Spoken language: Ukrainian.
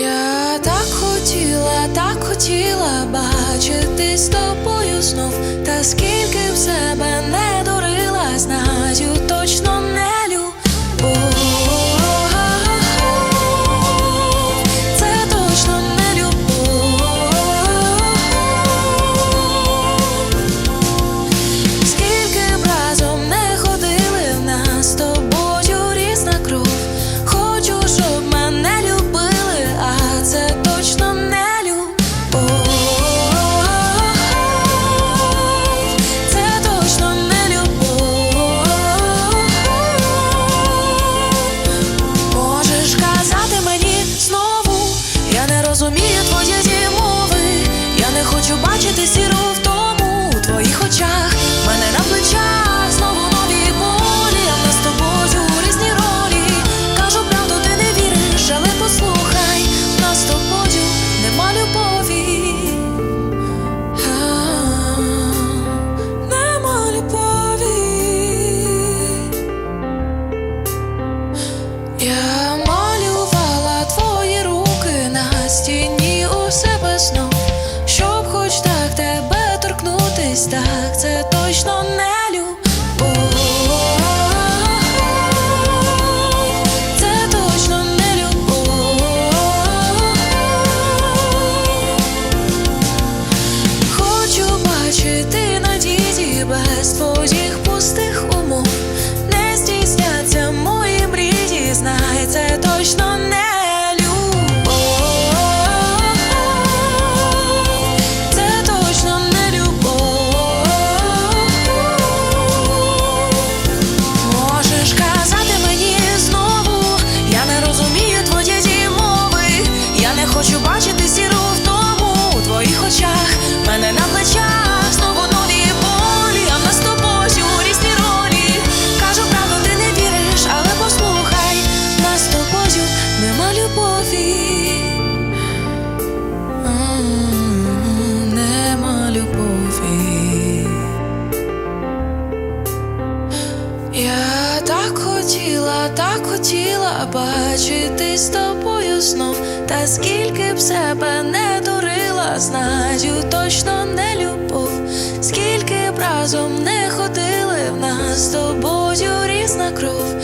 Я так хотіла, так хотіла бачити з тобою знов, та скільки в себе не. десь так, це точно не любов. Це точно не любов. Хочу бачити на діді без твоїх пустих. Я так хотіла, так хотіла бачити з тобою знов, та скільки б себе не дурила, знаю, точно не любов, скільки б разом не ходили в нас з тобою різна кров.